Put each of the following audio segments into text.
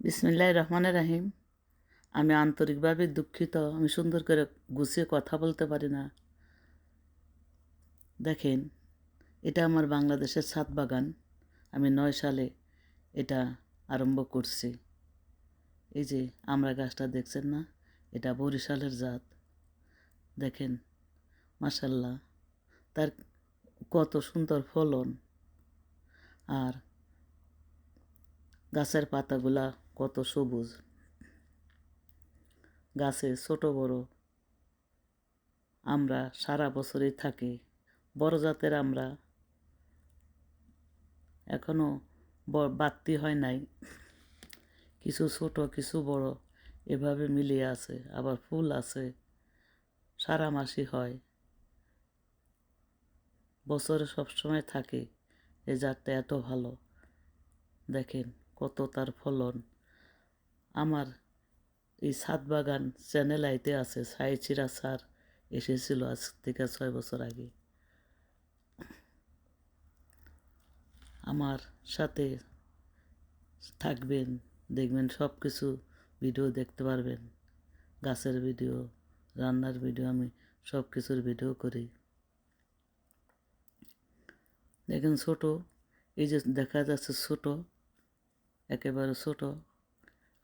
বিসমিল্লাহ রহমানের রাহিম। আমি আন্তরিকভাবে দুঃখিত, আমি সুন্দর করে গুছিয়ে কথা বলতে পারি না। দেখেন, এটা আমার বাংলাদেশের ছাদ বাগান। আমি নয় সালে এটা আরম্ভ করছি। এই যে আমরা গাছটা দেখছেন না, এটা বরিশালের জাত। দেখেন মাসাল্লাহ তার কত সুন্দর ফলন। আর গাছের পাতাগুলা কত সবুজ। গাছে ছোট বড়। আমরা সারা বছরই থাকি। বড় জাতের আমরা এখনও বাড়তি হয় নাই। কিছু ছোট, কিছু বড় এভাবে মিলিয়ে আছে। আবার ফুল আছে। সারা মাসই হয়। বছরে সবসময় থাকে। এই জাতটা এত ভালো। দেখেন কত তার ফলন। আমার এই ছাদ বাগান চ্যানেল আইতে আছে, সাই চিরা সার এসেছিল আজ থেকে ছয় বছর আগে। আমার সাথে থাকবেন, দেখবেন সব কিছু ভিডিও দেখতে পারবেন। গাছের ভিডিও রান্নার ভিডিও আমি সব কিছুর ভিডিও করি। দেখেন ছোট, এই যে দেখা যাচ্ছে ছোট, একেবারে ছোট।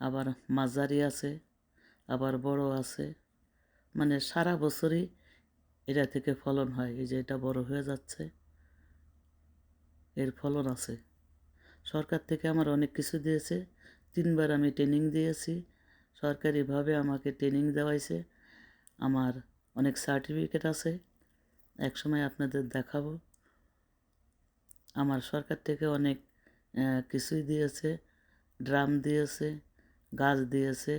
আবার মাঝারি আছে, আবার বড় আছে। মানে সারা বছরই এটা থেকে ফলন হয়, এই যে এটা বড় হয়ে যাচ্ছে, এর ফলন আছে। সরকার থেকে আমার অনেক কিছু দিয়েছে, তিনবার আমি ট্রেনিং দিয়েছি সরকারিভাবে আমাকে ট্রেনিং দেওয়াইছে, আমার অনেক সার্টিফিকেট আছে এক সময় আপনাদের দেখাবো। আমার সরকার থেকে অনেক কিছুই দিয়েছে ড্রাম দিয়েছে গাছ দিয়েছে।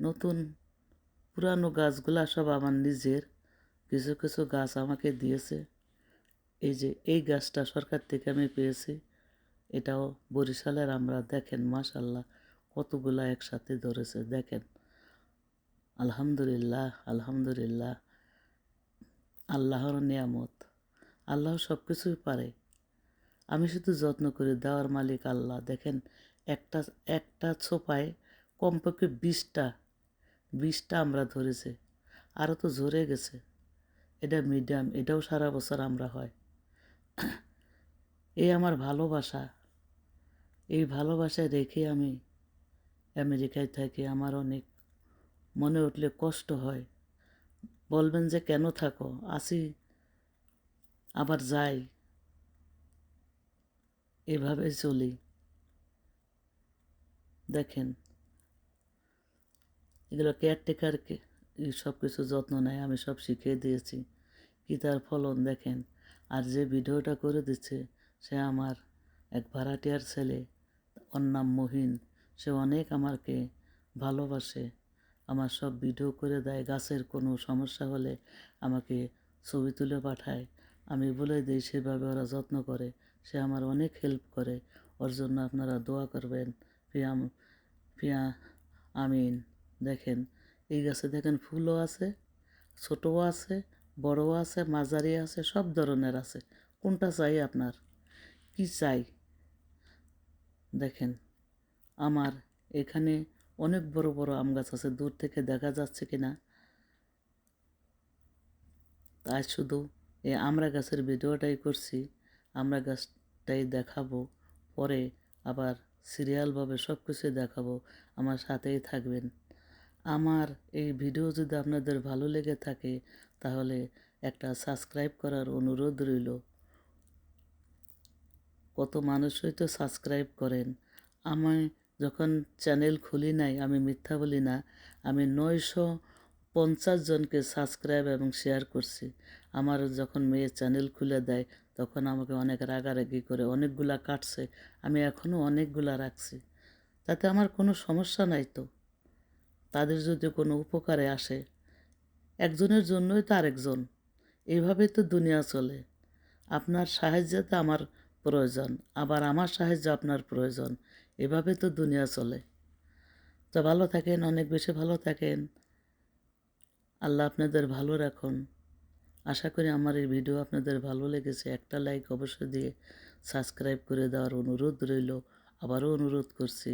নতুন পুরানো গাছগুলা সব আমার নিজের। কিছু কিছু গাছ আমাকে দিয়েছে। এই যে এই গাছটা সরকার থেকে আমি পেয়েছি। এটাও বরিশালের আমরা দেখেন মাশাল্লাহ কতগুলা একসাথে ধরেছে, দেখেন। আলহামদুলিল্লাহ আলহামদুলিল্লাহ, আল্লাহর নিয়ামত, আল্লাহ সব কিছুই পারে। আমি শুধু যত্ন করি, দেওয়ার মালিক আল্লাহ। দেখেন একটা একটা ছোপায় কমপক্ষে বিশটা বিশটা আমরা ধরেছে। আরও তো ঝরে গেছে। এটা মিডিয়াম এটাও সারা বছর আমরা হয়। এই আমার ভালোবাসা, এই ভালোবাসায় রেখে আমি আমেরিকায় থাকি। আমার অনেক মনে উঠলে কষ্ট হয়। বলবেন যে কেন থাকো? আসি, আবার যাই। এভাবে চলি। দেখেন, এগুলো কেয়ারটেকারকে সব কিছু যত্ন নেয়, আমি সব শিখিয়ে দিয়েছি। কি তার ফলন দেখেন, আর যে ভিডিওটা করে দিচ্ছে, সে আমার এক ভাড়াটিয়ার ছেলে, ওর নাম মহিন। সে অনেক আমাকে ভালোবাসে, আমার সব ভিডিও করে দেয়, গাছের কোনো সমস্যা হলে আমাকে ছবি তুলে পাঠায়। আমি বলে দিই, সেভাবে ওরা যত্ন করে, সে আমার অনেক হেল্প করে, ওর জন্য আপনারা দোয়া করবেন। পিয়াম পিয়া, আমিন, দেখেন, এই গাছে দেখেন ফুলও আছে, ছোটও আছে, বড়ও আছে, মাঝারি আছে, সব ধরনের আছে। কোনটা চাই আপনার? কি চাই? দেখেন, আমার এখানে অনেক বড় বড় আম গাছ আছে, দূর থেকে দেখা যাচ্ছে কি না তাই শুধু এই আমরা গাছের ভিডিওটাই করছি, আমরা গাছটাই দেখাবো, পরে আবার সিরিয়ালভাবে সব কিছু দেখাবো, আমার সাথেই থাকবেন। আমার এই ভিডিও যদি আপনাদের ভালো লেগে থাকে, তাহলে একটা সাবস্ক্রাইব করার অনুরোধ রইল। কত মানুষই তো সাবস্ক্রাইব করেন। আমি যখন চ্যানেল খুলি নাই, আমি মিথ্যা বলি না, আমি নয়শো পঞ্চাশ জনকে সাবস্ক্রাইব এবং শেয়ার করছি। আমার যখন মেয়ে চ্যানেল খুলে দেয়, তখন আমাকে অনেক রাগারাগি করে, অনেকগুলা কাটছে, আমি এখনও অনেকগুলা রাখছি। তাতে আমার কোনো সমস্যা নাই তো। তাদের যদি কোনো উপকারে আসে, একজনের জন্যই তো আরেকজন। এইভাবেই তো দুনিয়া চলে। আপনার সাহায্যতে আমার প্রয়োজন, আবার আমার সাহায্য আপনার প্রয়োজন। এভাবে তো দুনিয়া চলে। তো ভালো থাকেন, অনেক বেশি ভালো থাকেন। আল্লাহ আপনাদের ভালো রাখুন। আশা করি আমার এই ভিডিও আপনাদের ভালো লেগেছে। একটা লাইক অবশ্যই দিয়ে সাবস্ক্রাইব করে দেওয়ার অনুরোধ রইল। আবারও অনুরোধ করছি।